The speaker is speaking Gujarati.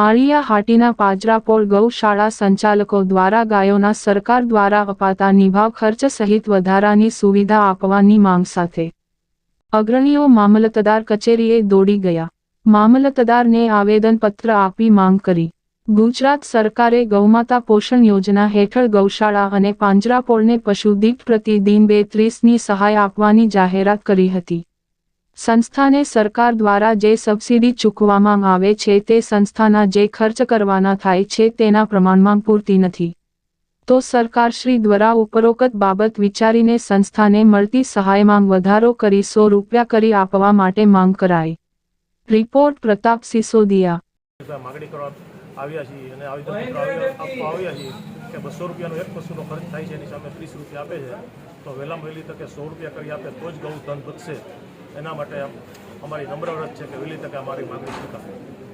માળિયા હાટીના પાજરાપોળ ગૌશાળા સંચાલકો દ્વારા ગાયોના સરકાર દ્વારા અપાતા નિભાવ ખર્ચ સહિત વધારાની સુવિધા આપવાની માંગ સાથે અગ્રણીઓ મામલતદાર કચેરીએ દોડી ગયા. મામલતદારને આવેદનપત્ર આપી માંગ કરી. ગુજરાત સરકારે ગૌમાતા પોષણ યોજના હેઠળ ગૌશાળા અને પાંજરાપોળને પશુદીઠ પ્રતિદિન બે ત્રીસની સહાય આપવાની જાહેરાત કરી હતી. સંસ્થાને સરકાર દ્વારા જે સબસિડી ચૂકવવામાં આવે છે તે સંસ્થાના જે ખર્ચ કરવાના થાય છે તેના પ્રમાણમાં પૂરતી નથી. તો સરકારશ્રી દ્વારા ઉપરોક્ત બાબત વિચારીને સંસ્થાને મળતી સહાયમાં વધારો કરી સો રૂપિયા કરી આપવા માટે માંગ કરાઈ. રિપોર્ટ પ્રતાપ સિસોદિયા. આવ્યા છીએ તો વહેલામાં વહેલી તકે સો રૂપિયા કરી આપે તો જ ગૌ વધશે. એના માટે અમારી નમ્ર અરજ છે કે વહેલી તકે અમારી માગણી સ્વીકારો